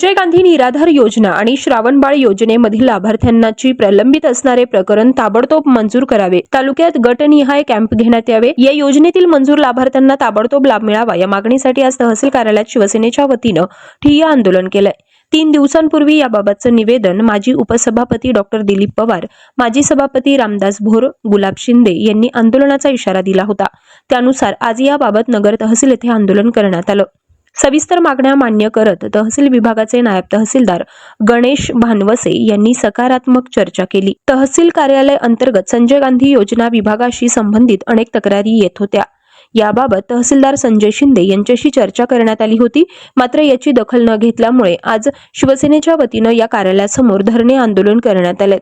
संजय गांधी निराधार योजना आणि श्रावणबाळ योजनेमधील लाभार्थ्यांनाची प्रलंबित असणारे प्रकरण ताबडतोब मंजूर करावे. तालुक्यात गटनिहाय कॅम्प घेण्यात यावे. या योजनेतील मंजूर लाभार्थ्यांना ताबडतोब लाभ मिळावा. या मागणीसाठी आज तहसील कार्यालयात शिवसेनेच्या वतीनं ठिय्या आंदोलन केलंय. तीन दिवसांपूर्वी याबाबतचं निवेदन माजी उपसभापती डॉक्टर दिलीप पवार माजी सभापती रामदास भोर गुलाब शिंदे यांनी आंदोलनाचा इशारा दिला होता. त्यानुसार आज याबाबत नगर तहसील येथे आंदोलन करण्यात आलं. सविस्तर मागण्या मान्य करत तहसील विभागाचे नायब तहसीलदार गणेश भानवसे यांनी सकारात्मक चर्चा केली. तहसील कार्यालय अंतर्गत संजय गांधी योजना विभागाशी संबंधित अनेक तक्रारी येत होत्या. याबाबत तहसीलदार संजय शिंदे यांच्याशी चर्चा करण्यात आली होती. मात्र याची दखल न घेतल्यामुळे आज शिवसेनेच्या वतीनं या कार्यालयासमोर धरणे आंदोलन करण्यात आले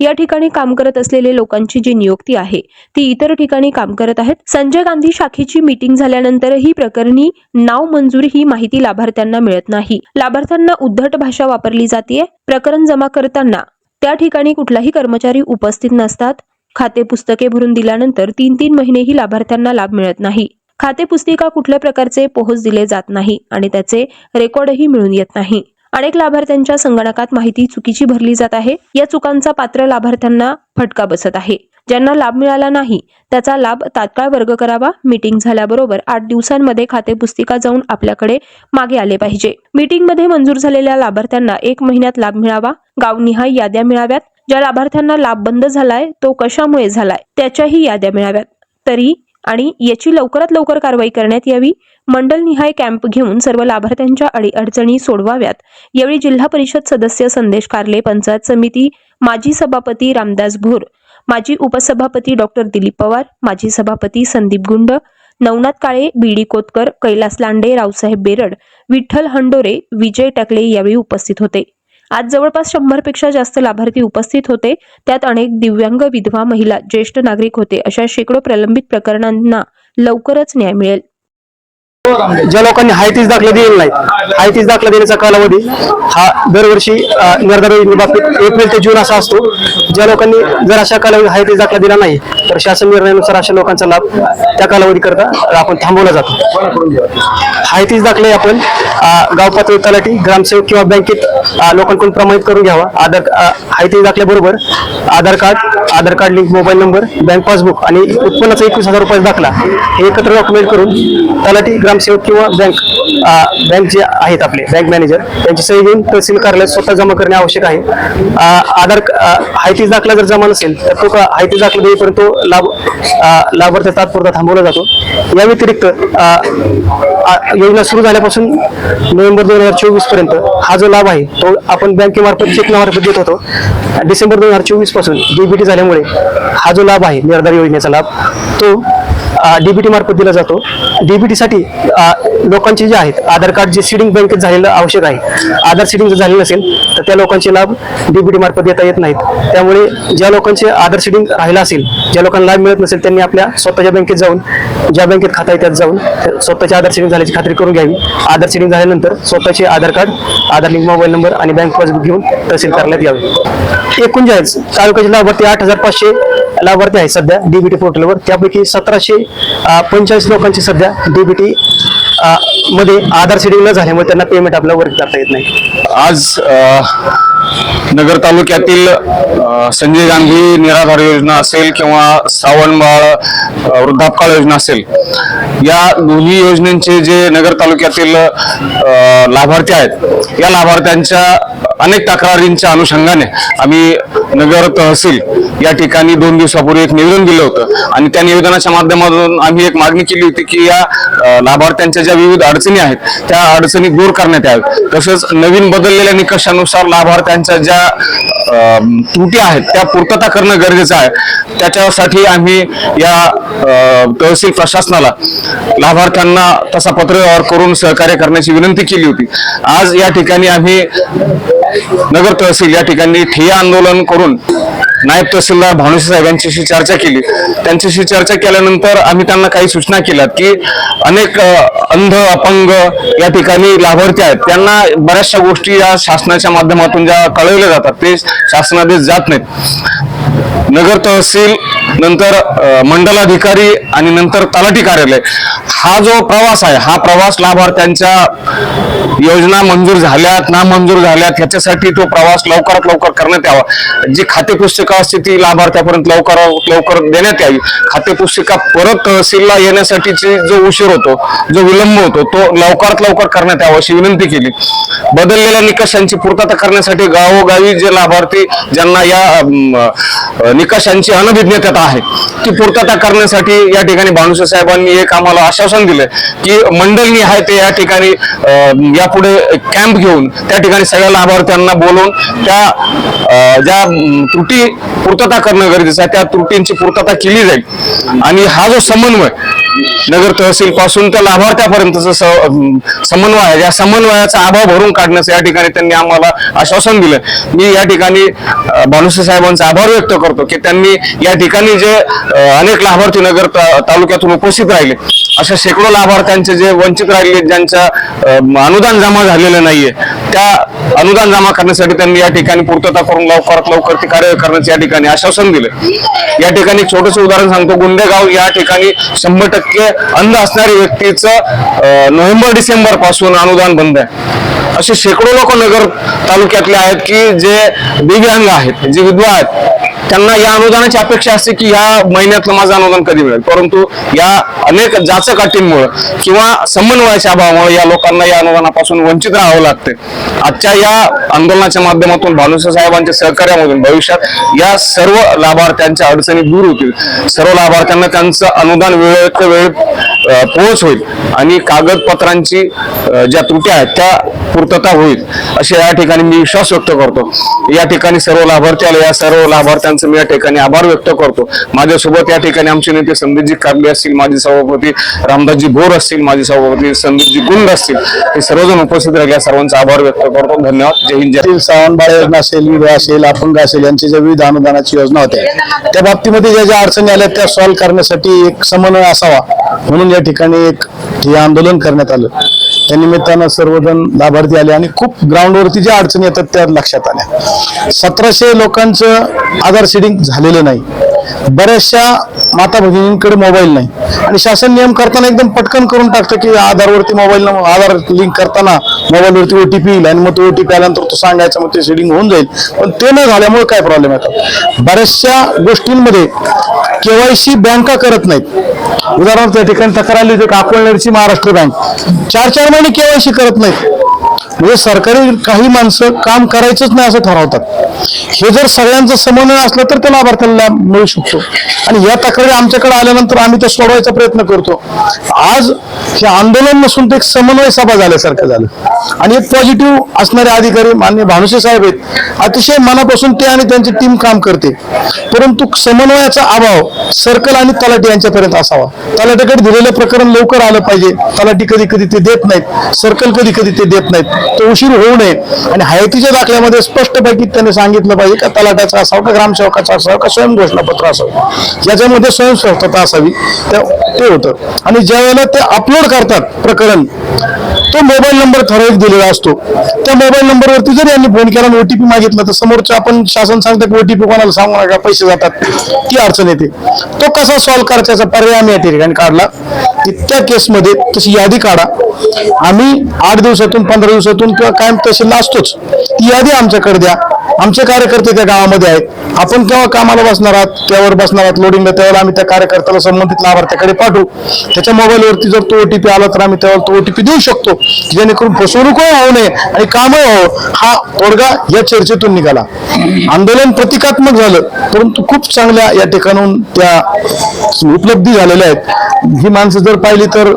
या ठिकाणी काम करत असलेले लोकांची जी नियुक्ती आहे ती इतर ठिकाणी काम करत आहेत. संजय गांधी शाखेची मीटिंग झाल्यानंतरही प्रकरणी नाव मंजुरी ही माहिती लाभार्थ्यांना मिळत नाही. लाभार्थ्यांना उद्धट भाषा वापरली जाते प्रकरण जमा करताना त्या ठिकाणी कुठलाही कर्मचारी उपस्थित नसतात. खाते पुस्तके भरून दिल्यानंतर तीन तीन महिनेही लाभार्थ्यांना लाभ मिळत नाही. खाते पुस्तिका कुठल्या प्रकारचे पोहोच दिले जात नाही आणि त्याचे रेकॉर्डही मिळून येत नाही. अनेक लाभार्थ्यांच्या संगणकात माहिती चुकीची भरली जात आहे. या चुकांचा पात्र लाभार्थ्यांना फटका बसत आहे. ज्यांना लाभ मिळाला नाही त्याचा लाभ तात्काळ वर्ग करावा. मीटिंग झाल्याबरोबर आठ दिवसांमध्ये खाते पुस्तिका जाऊन आपल्याकडे मागे आले पाहिजे. मीटिंगमध्ये मंजूर झालेल्या लाभार्थ्यांना एक महिन्यात लाभ मिळावा. गावनिहाय याद्या मिळाव्यात. ज्या लाभार्थ्यांना लाभ बंद झालाय तो कशामुळे झालाय? त्याच्याही याद्या मिळाव्यात. तरी आणि याची लवकरात लवकर कारवाई करण्यात यावी. मंडलनिहाय कॅम्प घेऊन सर्व लाभार्थ्यांच्या अडीअडचणी सोडवाव्यात. यावेळी जिल्हा परिषद सदस्य संदेश कारले पंचायत समिती माजी सभापती रामदास भोर माजी उपसभापती डॉक्टर दिलीप पवार माजी सभापती संदीप गुंड नवनाथ काळे बीडी कोतकर कैलास लांडे रावसाहेब बेरड विठ्ठल हंडोरे विजय टकले यावेळी उपस्थित होते. आज जवळपास शंभरपेक्षा जास्त लाभार्थी उपस्थित होते. त्यात अनेक दिव्यांग विधवा महिला ज्येष्ठ नागरिक होते. अशा शेकडो प्रलंबित प्रकरणांना लवकरच न्याय मिळेल. ज्या लोकांनी हायतीच दाखला दिलेला नाही हायतीच दाखला देण्याचा कालावधी हा दरवर्षी अ, बाबतीत एप्रिल ते जून असा असतो. ज्या लोकांनी जर अशा कालावधी हायतीच दाखला दिला नाही तर शासन निर्णयानुसार अशा लोकांचा लाभ त्या कालावधी करता आपण थांबवला जातो. हायतीच दाखले आपण गाव पातळी तलाठी ग्रामसेवक किंवा बँकेत लोकांकडून प्रमाणित करून घ्यावा. आधार हायतीच दाखल्याबरोबर Aadhaar card Aadhaar card link mobile number bank passbook आणि उत्पन्नाचा एकवीस हजार रुपये दाखला हे एकत्र डॉक्युमेंट करून तलाठी ग्राम ग्रामसेवक किंवा बँक बँक जे आहेत आपले बँक मॅनेजर त्यांची सही घेऊन तहसील कार्यालयात स्वतः जमा करणे आवश्यक आहे. आधार हायतीच दाखला जर जमा नसेल तर तो का- हायतीच दाखला देईपर्यंत तो लाभ लाभार्थी तात्पुरता थांबवला जातो. या व्यतिरिक्त योजना सुरू झाल्यापासून नोव्हेंबर दोन हजार चोवीसपर्यंत हा जो लाभ आहे तो आपण बँकेमार्फत चेक मार्फत देत होतो. डिसेंबर दोन हजार चोवीसपासून डीबीटी झाल्यामुळे हा जो लाभ आहे निर्धार योजनेचा लाभ तो डीबीटी मार्फत दिला जातो. डीबीटीसाठी लोकांचे जे आहेत आधार कार्ड जे सीडिंग बँकेत झालेलं आवश्यक आहे आधार सीडिंग जर झालेलं नसेल तर त्या लोकांचे लाभ डीबीटी मार्फत देता येत नाहीत. त्यामुळे ज्या लोकांचे आधार सीडिंग राहिलं असेल ज्या लोकांना लाभ मिळत नसेल त्यांनी आपल्या स्वतःच्या बँकेत जाऊन ज्या बँकेत खाता आहे त्यात जाऊन स्वतःचे आधार सीडिंग झाल्याची खात्री करून घ्यावी. आधार सीडिंग झाल्यानंतर स्वतःचे Aadhaar card Aadhaar link mobile number आणि बँक पासबुक घेऊन तहसील कार्यालयात यावे. एकूण जे आहेत तालुक्याचे लाभार्थी आठ हजार पाचशे लाभार्थी आहेत सध्या डीबीटी पोर्टलवर त्यापैकी सतराशे पंचेचाळीस लोकांची सध्या डीबीटी मध्ये आधार सीडिंग न झाल्यामुळे त्यांना पेमेंट आपल्याला वर्क करता येत नाही. आज नगर तालुक्यातील संजय गांधी निराधार योजना असेल किंवा श्रावणबाळ अ, वृद्धापकाळ योजना असेल या दोन्ही योजनेचे जे नगर तालुक्यातील लाभार्थी आहेत या लाभार्थ्यांच्या अनेक तक्रारींच्या अनुषंगाने आम्ही नगर तहसील या ठिकाणी दोन दिवसापूर्वी एक निवेदन दिलं होतं. आणि त्या निवेदनाच्या माध्यमातून आम्ही एक मागणी केली होती की या लाभार्थ्यांच्या ज्या विविध अडचणी आहेत त्या अडचणी दूर करण्यात याव्यात. तसंच नवीन बदललेल्या निकषानुसार त्यांच्या ज्या त्रुटी आहेत त्या पूर्तता करणं गरजेचं आहे. त्याच्यासाठी आम्ही या तहसील प्रशासनाला लाभार्थ्यांना तसा पत्रव्यवहार करून सहकार्य करण्याची विनंती केली होती. आज या ठिकाणी आम्ही नगर तहसील या ठिकाणी ठिय्या आंदोलन करून नायब तहसीलदार भावनेश्वर साहेब यांच्याशी चर्चा केली. त्यांच्याशी चर्चा केल्यानंतर आम्ही त्यांना काही सूचना केल्यात की अनेक अंध अपंग या ठिकाणी लाभार्थी आहेत. त्यांना बऱ्याचशा गोष्टी या शासनाच्या माध्यमातून ज्या कळवल्या जातात ते शासनादेश जात नाहीत. नगर तहसील नंतर मंडलाधिकारी आणि नंतर तलाठी कार्यालय. हा जो प्रवास आहे हा प्रवास लाभार्थ्यांच्या योजना मंजूर झाल्यात ना मंजूर झाल्यात ह्याच्यासाठी तो प्रवास लवकरात लवकर करण्यात यावा. जी खाते पुस्तिका असते ती लाभार्थ्यापर्यंत लवकर लवकर देण्यात यावी. खाते पुस्तिका परत तहसीलला येण्यासाठीची जो उशीर होतो जो विलंब होतो तो लवकरात लवकर करण्यात यावा अशी विनंती केली. बदललेल्या निकषांची पूर्तता करण्यासाठी गावोगावी जे लाभार्थी ज्यांना या निकषांची अनभिज्ञता आहे ती पूर्तता करण्यासाठी या ठिकाणी भानुसे साहेबांनी एक आम्हाला आश्वासन दिलं की मंडळनी आहे ते या ठिकाणी यापुढे कॅम्प घेऊन त्या ठिकाणी सगळ्या लाभार्थ्यांना बोलवून त्या ज्या त्रुटी पूर्तता करणं गरजेचं आहे त्या त्रुटींची पूर्तता केली जाईल. आणि हा जो समन्वय नगर तहसील पासून त्या लाभार्थ्यापर्यंतचा समन्वय आहे या समन्वयाचा अभाव भरून काढण्याचं या ठिकाणी त्यांनी आम्हाला आश्वासन दिलं. मी या ठिकाणी भानुसे साहेबांचा आभार व्यक्त करतो की त्यांनी या ठिकाणी जे अनेक लाभार्थी नगर तालुक्यातून उपस्थित राहिले. अशा शेकडो लाभार्थ्यांचे जे वंचित राहिले ज्यांच्या अनुदान जमा झालेलं नाहीये त्या अनुदान जमा करण्यासाठी त्यांनी या ठिकाणी पूर्तता करून लवकरात लवकर ते कार्य करण्याचे या ठिकाणी आश्वासन दिलं. या ठिकाणी छोटस उदाहरण सांगतो. गुंडेगाव या ठिकाणी शंभर टक्के अंध असणाऱ्या व्यक्तीचं नोव्हेंबर डिसेंबरपासून अनुदान बंद आहे. असे शेकडो लोक नगर तालुक्यातले आहेत की जे दिव्यांग आहेत जे विधवा आहेत. त्यांना या अनुदानाची अपेक्षा असते की या महिन्यातलं माझं अनुदान कधी मिळेल. परंतु या अनेक जाचक अटींमुळे किंवा समन्वयाच्या अभावामुळे या लोकांना या अनुदानापासून वंचित राहावं लागते. आजच्या या आंदोलनाच्या माध्यमातून भानुसा साहेबांच्या सहकार्यामधून भविष्यात या सर्व लाभार्थ्यांच्या अडचणी दूर होतील. सर्व लाभार्थ्यांना त्यांचं अनुदान वेळेत वेळ पोहोच होईल. आणि कागदपत्रांची ज्या त्रुटी आहेत त्या पूर्तता होईल असे या ठिकाणी मी विश्वास व्यक्त करतो. या ठिकाणी सर्व लाभार्थी आले या सर्व लाभार्थ्यांचं मी या ठिकाणी आभार व्यक्त करतो. माझ्यासोबत या ठिकाणी आमचे नेते संदीपजी कागडे असतील माजी सभापती रामदासजी भोर असतील माजी सभापती संदीपजी गुंड असतील हे सर्वजण उपस्थित राहिले या सर्वांचा आभार व्यक्त करतो. धन्यवाद. जय हिंद जय श्रावणबाळ योजना असेल विवाह असेल अपंग असेल यांच्या ज्या विविध अनुदानाची योजना होत्या त्या बाबतीमध्ये ज्या ज्या अडचणी आल्या त्या सॉल्व्ह करण्यासाठी एक समन्वय असावा म्हणून या ठिकाणी एक हे आंदोलन करण्यात आलं. त्या निमित्तानं सर्वजण लाभार्थी आले आणि खूप ग्राउंडवरती ज्या अडचणी येतात त्या लक्षात आल्या. सतराशे लोकांचं आधार शेडिंग झालेलं नाही. बऱ्याचशा माता भगिनींकडे मोबाईल नाही. आणि शासन नियम करताना एकदम पटकन करून टाकतं की आधारवरती मोबाईल आधार लिंक करताना मोबाईलवरती ओटीपी येईल आणि मग तो ओटीपी आल्यानंतर तो सांगायचा मग ते सेडिंग होऊन जाईल. पण ते न झाल्यामुळे काय प्रॉब्लेम येतात बऱ्याचशा गोष्टींमध्ये केवायसी बँका करत नाहीत? उदाहरणार्थ त्या ठिकाणी तक्रार आली होती अकोलनेरची महाराष्ट्र बँक चार चार महिने केवायसी करत नाहीत. म्हणजे सरकारी काही माणसं काम करायचंच नाही असं ठरवतात. हे जर सगळ्यांचं समन्वय असलं तर त्या लाभार्थ्यांना मिळू शकतो. आणि या तक्रारी आमच्याकडे आल्यानंतर आम्ही ते सोडवायचा प्रयत्न करतो. आज हे आंदोलन नसून ते एक समन्वय सभा झाल्यासारखं झालं. आणि एक पॉझिटिव्ह असणारे अधिकारी मान्य भानुसे साहेब आहेत. अतिशय मनापासून ते आणि त्यांची टीम काम करते. परंतु समन्वयाचा अभाव सर्कल आणि तलाठी यांच्यापर्यंत असावा. तलाठ्याकडे दिलेलं प्रकरण लवकर आलं पाहिजे. तलाठी कधी कधी ते देत नाहीत. सर्कल कधी कधी ते देत नाहीत. तो उशीर होऊ नये. आणि हायतीच्या दाखल्यामध्ये स्पष्टपैकी त्यांनी सांगितलं पाहिजे. का तलाट्याचा असावं का ग्रामसेवकाचा असावं का स्वयंघोषणापत्र असावं? याच्यामध्ये स्वयंस्वस्थता असावी. ते होतं. आणि ज्या वेळेला ते अपलोड करतात प्रकरण तो मोबाईल नंबर ठराविक दिलेला असतो. त्या मोबाईल नंबरवरती जर यांनी फोन केला आणि ओटीपी मागितला तर समोरच्या आपण शासन सांगतं की ओटीपी कोणाला सांगू नका पैसे जातात. ती अडचण येते. तो कसा सॉल्व्ह करायचा पर्याय आम्ही या ठिकाणी काढला. की त्या केसमध्ये तशी यादी काढा. आम्ही आठ दिवसातून पंधरा दिवसातून किंवा कायम तशी असतोच ती यादी आमच्याकडे द्या. आमचे कार्यकर्ते त्या गावामध्ये आहेत. आपण केव्हा कामाला बसणार आहात त्यावर बसणार आहात लोडिंगला त्यावेळेला आम्ही त्या कार्यकर्त्याला संबंधित लाभार्थ्याकडे पाठवू. त्याच्या मोबाईलवरती जर तो ओटीपी आला तर आम्ही त्यावर तो ओटीपी देऊ शकतो जेणेकरून फसवणूकही होऊ नये आणि कामही व्हावं हा तोडगा या चर्चेतून निघाला. आंदोलन प्रतिकात्मक झालं परंतु खूप चांगल्या या ठिकाणून त्या उपलब्धी झालेल्या आहेत. ही माणसं जर पाहिली तर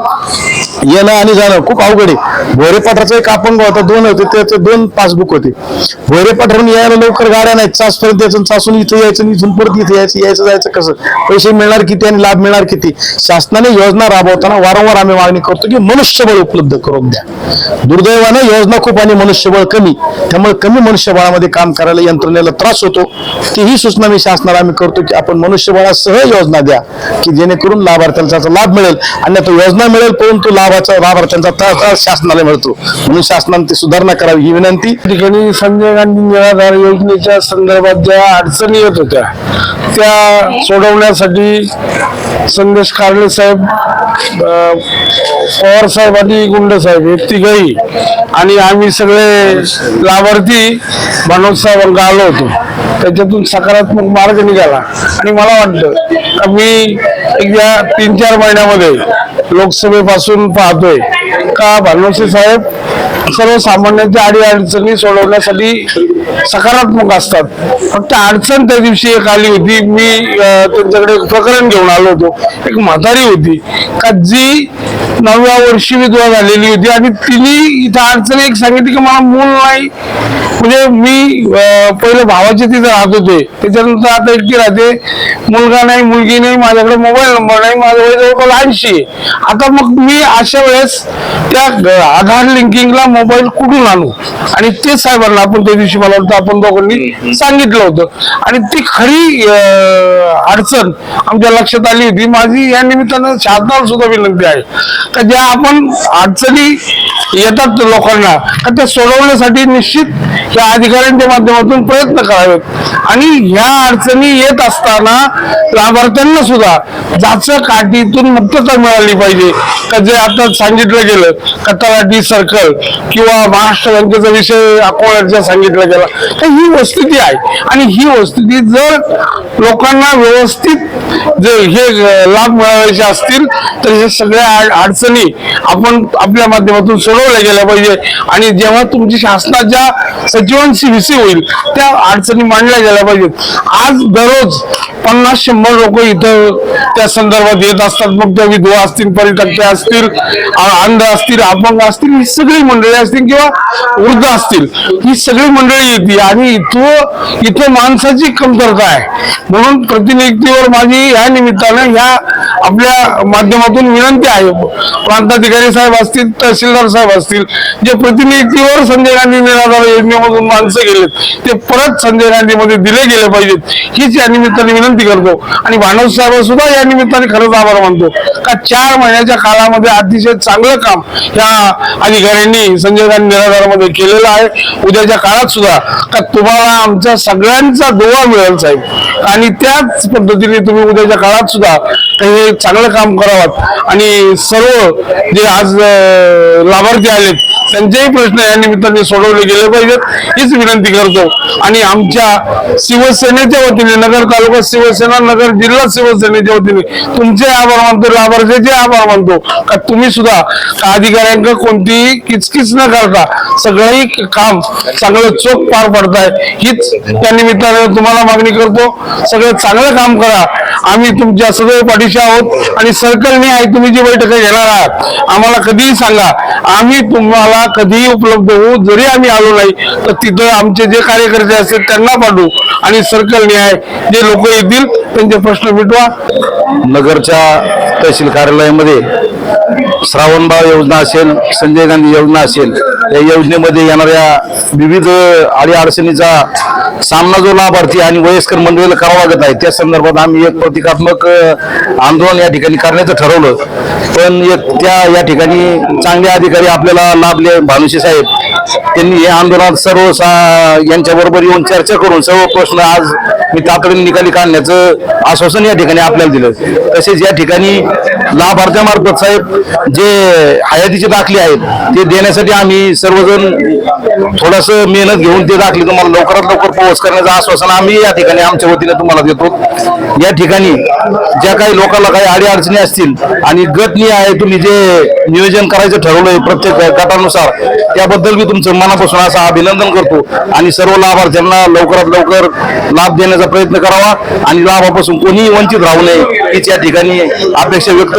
येणं आणि जाणं खूप अवघड आहे. भोरेपाठराचा एक अपंग होता दोन होते त्याचे दोन पासबुक होते. भोरेपाठावरून यायला लवकर गाड्या नाहीत चासपर्यंत यायचं चासून इथं यायचं आणि इथून परत इथे यायचं यायचं जायचं कसं? पैसे मिळणार किती आणि लाभ मिळणार किती? शासनाने योजना राबवताना वारंवार आम्ही मागणी करतो की मनुष्यबळ उपलब्ध करून द्या. दुर्दैवाने योजना खूप आणि मनुष्यबळ कमी. त्यामुळे कमी मनुष्यबळामध्ये काम करायला यंत्रणेला त्रास होतो. तीही सूचना मी शासनाला आम्ही करतो की आपण मनुष्यबळासह योजना द्या की जेणेकरून लाभार्थ्याला त्याचा लाभ मिळेल. आणि तो योजना मिळेल परंतु लाभ बाबाचा लाभार्थ्यांचा त्रास त्रास शासनाला मिळतो. म्हणून शासनाने सुधारणा करावी ही विनंती. ठिकाणी संजय गांधी निराधार योजनेच्या संदर्भात ज्या अडचणी येत होत्या त्या सोडवण्यासाठी संदेश कारले साहेब पवार साहेब आणि गुंड साहेब हे तिघही आणि आम्ही सगळे लाभार्थी मनोज साहेबांना आलो होतो. त्याच्यातून सकारात्मक मार्ग निघाला. आणि मला वाटतं मी एक तीन चार महिन्यामध्ये लोकसभेपासून पाहतोय. का भानुसी साहेब? सर्वसामान्यांच्या आडी अडचणी सोडवण्यासाठी सकारात्मक असतात. फक्त अडचण त्या दिवशी एक आली होती. मी त्यांच्याकडे प्रकरण घेऊन आलो होतो. एक म्हातारी होती. का जी नवव्या वर्षी विधवा झालेली होती आणि तिने इथं अडचण एक सांगितली की मला मूल नाही. म्हणजे मी पहिले भावाचे तिथे राहत होते. त्याच्यानंतर आता एकटी राहते. मुलगा नाही मुलगी नाही माझ्याकडे मोबाईल नंबर नाही माझ्याकडे वय जवळपास ऐंशी आहे. आता मग मी अशा वेळेस त्या आधार लिंकिंगला मोबाईल कुठून आणू? आणि ते साहेबांना आपण त्या दिवशी मला वाटतं आपण दोघांनी सांगितलं होतं. आणि ती खरी अडचण आमच्या लक्षात आली होती. माझी या निमित्तानं शासनाला सुद्धा विनंती आहे. का ज्या आपण अडचणी येतात लोकांना का त्या सोडवण्यासाठी निश्चित या अधिकाऱ्यांच्या माध्यमातून प्रयत्न करावेत. आणि ह्या अडचणी येत असताना लाभार्थ्यांना सुद्धा जाचं काठीतून मुक्तता मिळाली पाहिजे. का जे आता सांगितलं गेलं का तलाठी सर्कल किंवा महाराष्ट्र बँकेचा विषय अकोल्याचा सांगितलं गेला तर ही वस्तुती आहे. आणि ही वस्तुती जर लोकांना व्यवस्थित जे हे लाभ मिळवायचे असतील तर हे सगळ्या अडचणी आपण आपल्या माध्यमातून सोडवल्या गेल्या पाहिजे. आणि जेव्हा तुमची शासनाच्या सचिवांशी विषय होईल त्या अडचणी मांडल्या गेल्या पाहिजेत. आज दररोज पन्नास शंभर लोक इथं त्या संदर्भात येत असतात. मग त्या विधवा असतील परिटक्के असतील अंध असतील अपंग असतील ही सगळी मंडळी असतील किंवा वृद्ध असतील ही सगळी मंडळी येते. आणि इथं इथं माणसाची कमतरता आहे. म्हणून प्रतिनिधीवर माझी या निमित्तानं ह्या आपल्या माध्यमातून विनंती आहे. प्रांताधिकारी साहेब असतील तहसीलदार साहेब असतील जे प्रतिनिधीवर संजय गांधी निराधार योजनेमधून माणसं गेलेत ते परत संजय गांधीमध्ये दिले गेले पाहिजेत. हीच या निमित्ताने विनंती करतो. आणि भानव साहेब सुद्धा या निमित्ताने खरंच आभार मानतो. का चार महिन्याच्या काळामध्ये अतिशय चांगलं काम या अधिकाऱ्यांनी संजय गांधी निराधारामध्ये केलेलं आहे. उद्याच्या काळात सुद्धा का तुम्हाला आमचा सगळ्यांचा दुवा मिळेल साहेब. आणि त्याच पद्धतीने तुम्ही उद्याच्या काळात सुद्धा हे चांगलं काम करावं. आणि सर्व जे आज लाभार्थी आलेत त्यांचेही प्रश्न या निमित्ताने सोडवले गेले पाहिजेत. हीच विनंती करतो. आणि आमच्या शिवसेनेच्या वतीने नगर तालुका शिवसेना नगर जिल्हा शिवसेनेच्या वतीने तुमचे आभार मानतो लाभार्थ्याचे आभार मानतो. का तुम्ही सुद्धा का अधिकाऱ्यांकडे कोणतीही किचकिच न करता सगळंही काम चांगलं चोख पार पडताय हीच त्या निमित्ताने तुम्हाला मागणी करतो. सगळं चांगलं काम करा. आम्ही तुमच्या सदैव पाठीशी आहोत आणि सर्कलने आहे तुम्ही जी बैठक घेणार आहात आम्हाला कधीही सांगा आम्ही तुम्हाला कधीही उपलब्ध होऊ जरी आम्ही आलो नाही तर तिथं आमचे जे कार्यकर्ते असतील त्यांना पाठवू. आणि सर्कल न्याय जे लोक येतील त्यांचे प्रश्न मिटवा. नगरच्या तहसील कार्यालयामध्ये श्रावणबाळ योजना असेल संजय गांधी योजना असेल या योजनेमध्ये येणाऱ्या विविध अडी अडचणीचा सामना जो लाभार्थी आणि वयस्कर मंडळीला करावा लागत आहे त्या संदर्भात आम्ही एक प्रतिकात्मक आंदोलन या ठिकाणी करण्याचं ठरवलं. पण एक त्या या ठिकाणी चांगले अधिकारी आपल्याला लाभले. भानुशी साहेब त्यांनी हे आंदोलनात सर्व सा- यांच्या बरोबर येऊन चर्चा करून सर्व प्रश्न आज मी तातडीने निकाली काढण्याचं आश्वासन या ठिकाणी आपल्याला दिलं. तसेच या ठिकाणी लाभार्थ्यामार्फत साहेब जे हयातीचे दाखले आहेत ते देण्यासाठी आम्ही सर्वजण थोडस मेहनत घेऊन ते दाखले तुम्हाला लवकरात लवकर पोहोच करण्याचं आश्वासन आम्ही या ठिकाणी आमच्या वतीने तुम्हाला देतो. या ठिकाणी ज्या काही लोकांना काही अडी अडचणी असतील आणि गटनी आहे तुम्ही जे नियोजन करायचं ठरवलंय प्रत्येक गटानुसार त्याबद्दल मी तुमचं मनापासून असं अभिनंदन करतो आणि सर्व लाभार्थ्यांना लवकरात लवकर लाभ देण्याचा प्रयत्न करावा आणि लाभापासून कोणीही वंचित राहू नये हीच या ठिकाणी अपेक्षा व्यक्त